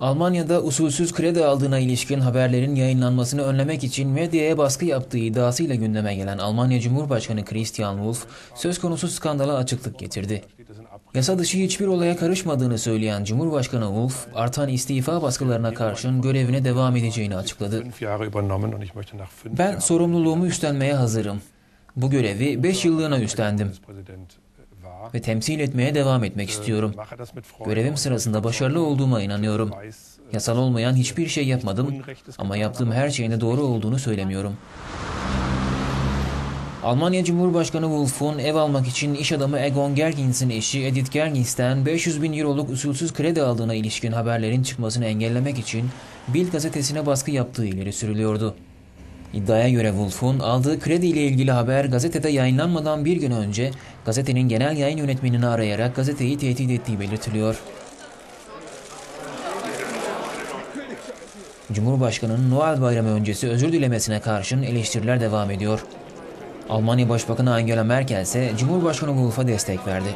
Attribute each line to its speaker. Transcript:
Speaker 1: Almanya'da usulsüz kredi aldığına ilişkin haberlerin yayınlanmasını önlemek için medyaya baskı yaptığı iddiasıyla gündeme gelen Almanya Cumhurbaşkanı Christian Wolff söz konusu skandala açıklık getirdi. Yasa dışı hiçbir olaya karışmadığını söyleyen Cumhurbaşkanı Wolff, artan istifa baskılarına karşın görevine devam edeceğini açıkladı. Ben sorumluluğumu üstlenmeye hazırım. Bu görevi 5 yıllığına üstlendim. Ve temsil etmeye devam etmek istiyorum.
Speaker 2: Mit Freude
Speaker 1: Görevim sırasında başarılı olduğuma inanıyorum.
Speaker 2: äh,
Speaker 1: Yasal olmayan hiçbir şey yapmadım ama yaptığım her şeyin de doğru olduğunu söylemiyorum. Almanya Cumhurbaşkanı Wolf'un ev almak için iş adamı Egon Gergins'in eşi Edith Gergins'ten 500 bin euroluk usulsüz kredi aldığına ilişkin haberlerin çıkmasını engellemek için Bild gazetesine baskı yaptığı ileri sürülüyordu. İddiaya göre Wolf'un aldığı kredi ile ilgili haber gazetede yayınlanmadan bir gün önce gazetenin genel yayın yönetmenini arayarak gazeteyi tehdit ettiği belirtiliyor. Cumhurbaşkanının Noel Bayramı öncesi özür dilemesine karşın eleştiriler devam ediyor. Almanya Başbakanı Angela Merkel ise Cumhurbaşkanı Wolf'a destek verdi.